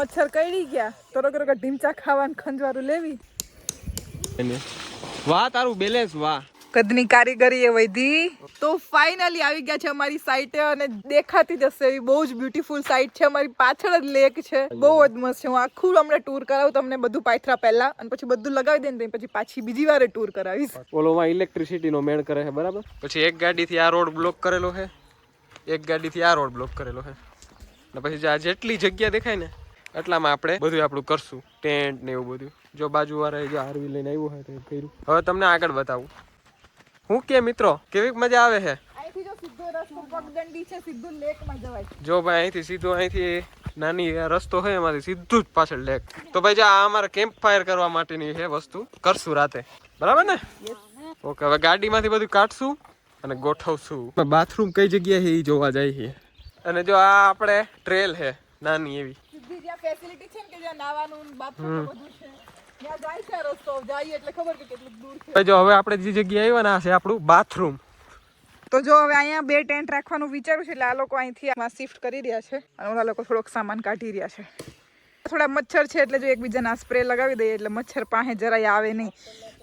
મચ્છર કઈડી ગયા? તો રોગ રોગ ઢીમચા ખાવાનું ખંજવારું લેવી. એને. વાહ તારું બેલેન્સ વાહ. કદની કારીગરી એ વધી. તો ફાઇનલી આવી ગયા છે અમારી સાઈટે અને દેખાતી જશે એવી બહુ જ બ્યુટીફુલ સાઈટ છે. અમારી પાછળ જ લેક છે. બહુ જ મસ્ત છે. હું આખું હમણાં ટૂર કરાવું તમને બધું પાથરા પહેલા અને પછી બધું લગાવી દે ને પછી પાછી બીજી વારે ટૂર કરાવીશ. ઓલોમાં ઇલેક્ટ્રિસિટીનો મેળ કરે છે બરાબર? પછી એક ગાડીથી આ રોડ બ્લોક કરેલો છે. એક ગાડીથી આ રોડ બ્લોક કરેલો છે. અને પછી જે આ જેટલી જગ્યા દેખાય ને એટલામાં આપણે બધું આપણું કરશું. ટેન્ટ ને એવું બધું. જો બાજુ વાળા જો આરવી લઈને આવ્યું હોય તો કર્યું. હવે તમને આગળ બતાવું. હું કે મિત્રો? કેવી મજા આવે છે જો સીધો રસ્તો પગદંડી છે સીધું લેકમાં જવાય. જો ભાઈ અહીંથી સીધું અહીંથી નાની રસ્તો હોય એમાંથી સીધું જ પાછળ લેક. તો ભાઈ જો આ અમારે કેમ્પ ફાયર કરવા માટેની છે વસ્તુ. કરશું રાતે. બરાબર ને? ઓકે હવે ગાડીમાંથી બધું કાઢશું અને ગોઠવશું. બાથરૂમ કઈ જગ્યાએ એ જોવા જાય છે અને જો આ આપણે ટ્રેલ છે નાની એવી. ફેસિલિટી છે ને કે જ્યાં નાવાનું બાથરૂમ બધું છે. ત્યાં જાય છે રસ્તો એટલે ખબર કે કેટલું દૂર છે. જો હવે આપણે જે જગ્યાએ આવ્યા ને છે આપણું બાથરૂમ. તો જો હવે અહીંયા બે ટેન્ટ રાખવાનું વિચાર્યું છે એટલે આ લોકો અહીંથી આમાં શિફ્ટ કરી રહ્યા છે. અને ઓલા લોકો થોડોક સામાન કાઢી રહ્યા છે. થોડા મચ્છર છે એટલે જો એકબીજાના સ્પ્રે લગાવી દઈએ એટલે મચ્છર પાસે જરાય આવે નહીં.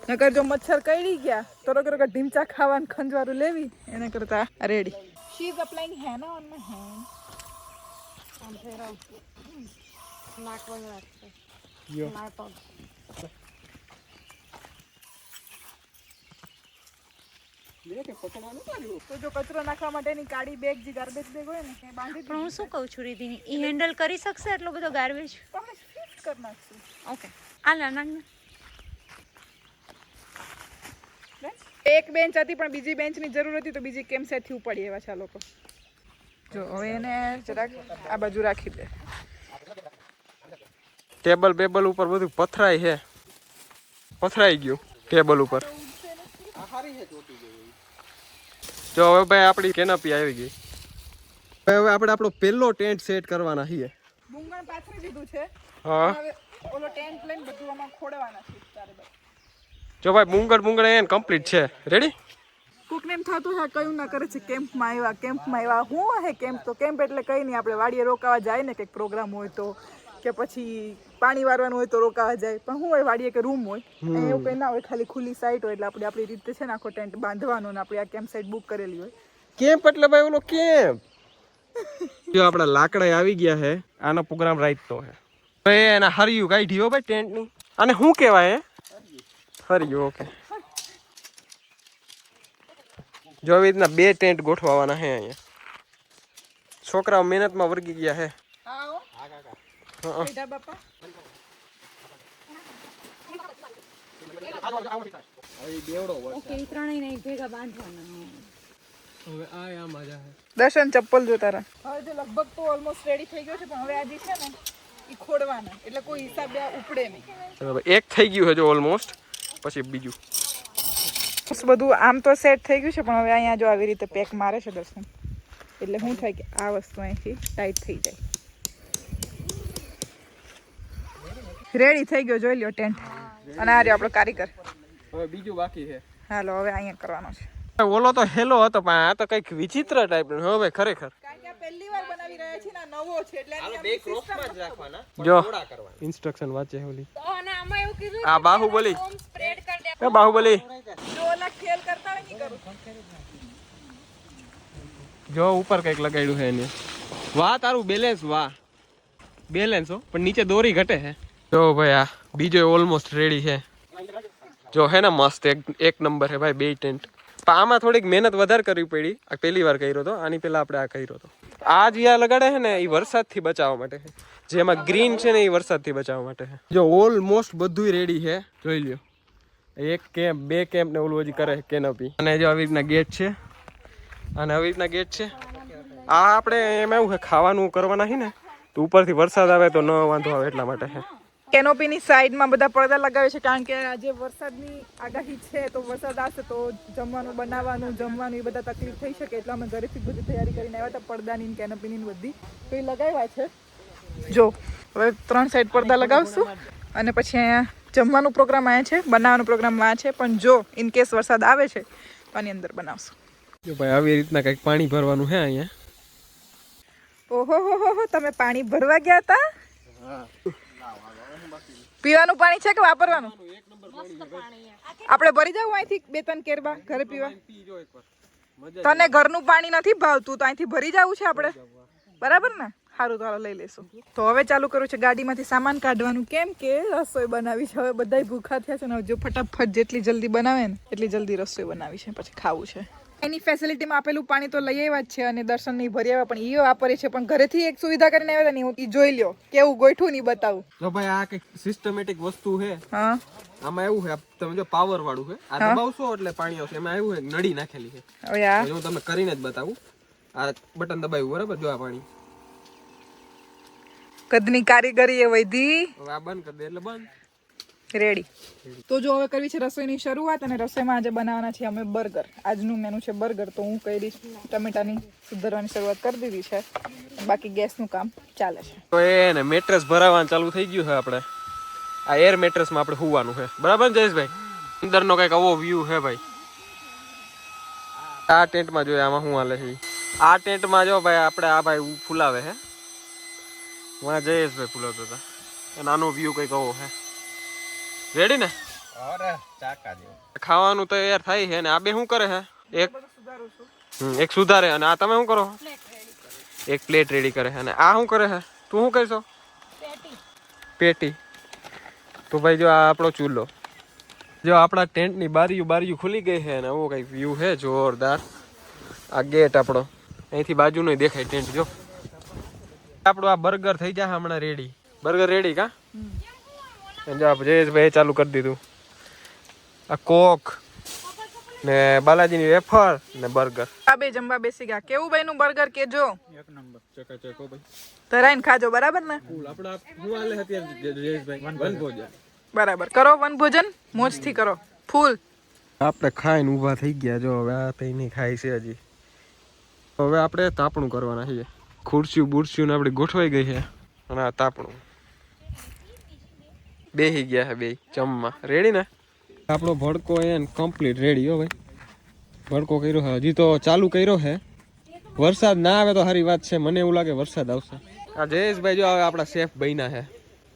નકર જો મચ્છર કઈડી ગયા તો રોગ રોગ ઢીમચા ખાવાનું ખંજવારું લેવી એના કરતા ready she is applying henna on my hand તો જો કચરો નાખવા માટેની કાળી બેગ જે ગાર્બેજ બેગ હોય ને એ બાંધી પણ હું શું કહું છું રીતિની? એ હેન્ડલ કરી શકશે એટલો બધો ગાર્બેજ તમે કરી નાખશું. ઓકે આ ના. ના એક બેન્ચ હતી પણ બીજી બેન્ચની જરૂર હતી તો બીજી કેમ સેટથી ઉપાડી એવા છે આ લોકો? જો હવે એને જરાક આ બાજુ રાખી દે. ટેબલ બેબલ ઉપર બધું પથરાય છે. પથરાઈ ગયું ટેબલ ઉપર. જો હવે ભાઈ આપણી કેનપી આવી ગઈ. હવે આપણે આપણો પહેલો ટેન્ટ સેટ કરવાના છીએ. ડુંગણ પાથરી દીધું છે. હા. ઓલો ટેન્ટ લઈને બધું આમાં ખોડવાના છે ચારે જો ભાઈ મુંગળ મુંગળ એન કમ્પ્લીટ છે. રેડી કોકને એમ થતું હા કયું ના કરે છે કેમ્પમાં આવ્યા કેમ્પમાં આવ્યા હું હે કેમ્પ? તો કેમ્પ એટલે કઈ નહીં આપણે વાડીએ રોકાવા જાય ને કંઈક પ્રોગ્રામ હોય તો કે પછી પાણી વારવાનું હોય તો રોકાવા જાય. પણ શું હોય વાડીએ કે રૂમ હોય એવું કંઈ ના હોય ખાલી ખુલ્લી સાઈટ હોય એટલે આપણે આપણી રીતે છે ને આખો ટેન્ટ બાંધવાનો ને આપણે આ કેમ્પ સાઈટ બુક કરેલી હોય. કેમ્પ એટલે ભાઈ ઓલો કેમ્પ જો આપણા લાકડા આવી ગયા છે આનો પ્રોગ્રામ રાઈટ તો હે. તો એ એના હરિયું કાઢી હો ભાઈ ટેન્ટની અને શું કહેવાય હે હરિયું ઓકે. જો આવી રીતના બે ટેન્ટ ગોઠવાવાના છે અહીંયા. છોકરાઓ મહેનતમાં વર્ગી ગયા છે હા હો. હા બેટા બાપા ઓકે એ ત્રણેય નહીં ભેગા બાંધવાના હવે આ આમાં જા દર્શન ચપ્પલ જો તારા. હવે લગભગ તો ઓલમોસ્ટ રેડી થઈ ગયો છે પણ હવે આ છે ને એ ખોડવાના. એટલે કોઈ હિસાબે ઉપડે નહીં. એક થઈ ગયું છે જો ઓલમોસ્ટ પછી બીજું. બસ બધું આમ તો સેટ થઈ ગયું છે પણ હવે અહીંયા જો આવી રીતે પેક મારે છે દર્શન. એટલે શું થાય કે આ વસ્તુ અહીંથી ટાઈટ થઈ જાય. રેડી થઈ ગયો જોઈ લ્યો ટેન્ટ અને આ રહ્યો આપણો કારીગર. હવે બીજું બાકી છે. હાલો હવે અહીંયા કરવાનો છે. ઓલો તો હેલો હતો પણ આ તો કંઈક વિચિત્ર ટાઈપ નો હવે ખરેખર. કારણ કે આ પહેલી વાર બનાવી રહ્યા છીએ ને નવો છે એટલે જો ઇન્સ્ટ્રક્શન વાંચે ઓલી. અને આમાં એવું કીધું આ બાહુબલી. સ્પ્રેડ કરી દે. એ બાહુબલી. જો ઓલા ખેલ કરતા નહીં કરું. જો ઉપર કંઈક લગાડ્યું છે એને. વાહ તારું બેલેન્સ વાહ. બેલેન્સ હો પણ નીચે દોરી ઘટે છે. જો ભાઈ આ. બીજો ઓલમોસ્ટ રેડી છે. જો હે ને મસ્ત એક એક નંબર છે ભાઈ બે ટેન્ટ પણ આમાં થોડીક મહેનત વધારે કરવી પડી. આ પહેલી વાર કર્યો હતો આની પહેલાં આપણે આ કર્યો હતો આ જે આ લગાડે છે ને એ વરસાદથી બચાવવા માટે છે. જેમાં ગ્રીન છે ને એ વરસાદથી બચાવવા માટે છે. જો ઓલમોસ્ટ બધું રેડી છે. જોઈ લ્યો. એક કેમ્પ બે કેમ્પ ને ઓલું હજી કરે કેનોપી અને જો આવી રીતના ગેટ છે. અને આવી રીતના ગેટ છે. આ આપણે એમાં એવું છે ખાવાનું કરવાના છે ને તો ઉપરથી વરસાદ આવે તો ન વાંધો આવે એટલા માટે છે. કેનોપીની સાઈડમાં બધા પડદા લગાવે છે કારણ કે આજે વરસાદની આગાહી છે તો વરસાદ આવશે તો જમવાનું બનાવવાનું જમવાનું એ બધા તકલીફ થઈ શકે એટલે અમે ઘરેથી બધી તૈયારી કરીને આવ્યા હતા પડદાની કેનોપીની બધી. તો એ લગાવ્યા છે. જો હવે ત્રણ સાઈડ પડદા લગાવશું અને પછી અહીંયા જમવાનું પ્રોગ્રામ અહીંયા છે બનાવવાનો પ્રોગ્રામ આ છે પણ જો ઇન કેસ વરસાદ આવે છે તો આની અંદર બનાવશું. જો ભાઈ આવી રીતના કંઈક પાણી ભરવાનું હે અહીંયા? ઓહો હો હો હો તમે પાણી ભરવા ગયા હતા? પીવાનું પાણી છે કે વાપરવાનું? આપણે ભરી જવું અહીંથી બે ત્રણ કેરબા ઘરે પીવા. તને ઘરનું પાણી નથી ભાવતું તો અહીંથી ભરી જવું છે આપણે? બરાબર ને? સારું તો લઈ લેશું તો હવે ચાલુ કરું છે ગાડીમાંથી સામાન કાઢવાનું. કેમ કે રસોઈ બનાવી છે. હવે બધાય ભૂખા થયા છે ને હવે જો ફટાફટ જેટલી જલ્દી બનાવે ને એટલી જલ્દી રસોઈ બનાવી છે. પછી ખાવું છે. એની ફેસિલિટીમાં આપેલું પાણી તો લઈ આવ્યા જ છે અને દર્શન નહીં ભરી આવ્યા પણ એ વાપરે છે. પણ ઘરેથી એક સુવિધા કરીને આવ્યા ને હું જોઈ લ્યો. કેવું ગોઠવું નહીં બતાવું. જો ભાઈ આ કંઈક સિસ્ટમેટિક વસ્તુ છે. હા. આમાં એવું છે તમે જો પાવર વાળું છે આ દબાવશો એટલે પાણી આવશે. એમાં એવું છે નળી નાખેલી છે. હું તમને કરીને જ બતાવું. આ બટન દબાવ્યું બરાબર? જો આ પાણી. કદની કારીગરી એ વૈધી. આ બંધ કરી દે એટલે બંધ. રેડી તો જો હવે કરવી છે રસોઈની શરૂઆત અને રસોઈમાં આજે બનાવવાના છે અમે બર્ગર. આજનું મેનુ છે બર્ગર તો હું કરી દઈશ ટમેટાની સુધારવાની શરૂઆત કરી દીધી છે. બાકી ગેસનું કામ ચાલે છે. તો એ ને મેટ્રેસ ભરાવાનું ચાલુ થઈ ગયું છે આપણે. આ એર મેટ્રેસમાં આપણે હોવાનું છે. બરાબર ને જયેશભાઈ? અંદરનો કંઈક આવો વ્યૂ છે ભાઈ. આ ટેન્ટમાં જોઈએ આમાં શું હાલે છે. આ ટેન્ટમાં જો ભાઈ આપણે આ ભાઈ ફૂલાવે છે. હું જયેશભાઈ ફૂલાવતો હતા. નાનો વ્યૂ કંઈક આવો છે. રેડી ને? ખાવાનું તો યાર થાય છે ને આ બે શું કરે છે? એક હમ, એક સુધારે અને આ તમે શું કરો? એક પ્લેટ રેડી કરે છે અને આ શું કરે છે? તું શું કરશો? પેટી. તો ભાઈ જો આ આપણો ચૂલો. જો આપણા ટેન્ટની બારીયું બારીયું ખુલી ગઈ છે અને આવો કંઈક વ્યૂ છે જોરદાર. આ ગેટ આપણો. અહીંથી બાજુનો દેખાય ટેન્ટ જો. આપણો આ બર્ગર થઈ જાય હમણાં રેડી બર્ગર રેડી કા? જયેશભાઈ ચાલુ કરી દીધું. આ કોક ને બાલાજીની વેફર ને બર્ગર. આ બે જમવા બેસી ગયા. કેવું ભાઈ નું બર્ગર કેજો? ચકાચકો ભાઈ. ધરાઈને ખાજો બરાબર ને? આપણા હું હાલે અત્યારે જયેશભાઈ વન ભોજન બરાબર. કરો વન ભોજન મોજથી કરો. ફૂલ. આપણે ખાઈને ઊભા થઈ ગયા. જો હવે આ તઈ નહીં ખાય છે હજી. હવે આપણે તાપણું કરવાના છીએ. ખુરશીઓ બુરશીઓ ને આપણી ગોઠવાઈ ગઈ છે. અને આ તાપણું. બેહી ગયા છે બે જમવા. રેડી ને? આપણો ભડકો એન કમ્પ્લીટ રેડી હો ભાઈ. ભડકો કર્યો છે હજી તો ચાલુ કર્યો છે વરસાદ ના આવે તો સારી વાત છે. મને એવું લાગે વરસાદ આવશે. આ જયેશભાઈ જો હવે આપણા શેફ બન્યા છે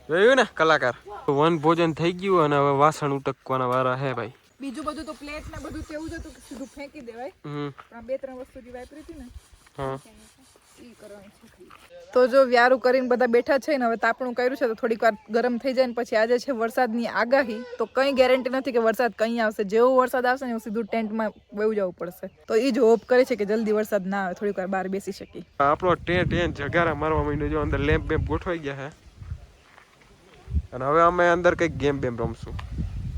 જોયું ને કલાકાર? વન ભોજન થઈ ગયું અને હવે વાસણ ઉટકવાના વારા હે ભાઈ. બીજું બધું તો પ્લેટ ને બધું તેવું જ હતું સીધું ફેંકી દેવાય. હમ. પણ આ બે ત્રણ વસ્તુ જે વાપરી હતી ને છે તો જો વ્યારું કરીને બધા બેઠા છે ને હવે તાપણું કર્યું છે તો થોડીક વાર ગરમ થઈ જાય ને પછી આજે છે વરસાદની આગાહી. તો કંઈ ગેરંટી નથી કે વરસાદ કંઈ આવશે. જેવો વરસાદ આવશે ને એવું સીધું ટેન્ટમાં વયું જવું પડશે. તો એ જ હોપ કરે છે કે જલ્દી વરસાદ ના આવે થોડીક વાર બહાર બેસી શકીએ. આપણો ટેન્ટ ટેન્ટ જગારા મારવા માંડ્યો જો અંદર લેમ્પ બેમ્પ ગોઠવાઈ ગયા હે. અને હવે અમે અંદર કંઈક ગેમ બેમ રમશું.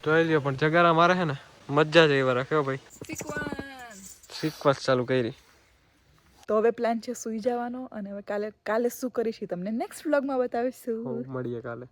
જોઈ લ્યો પણ જગારા મારે છે ને મજા જ એવા રાખે ભાઈ. સિક્વન્સ ચાલુ કરી. તો હવે પ્લાન છે સુઈ જવાનો અને હવે કાલે કાલે શું કરીશ એ તમને નેક્સ્ટ વ્લોગમાં બતાવીશું. મળીએ કાલે.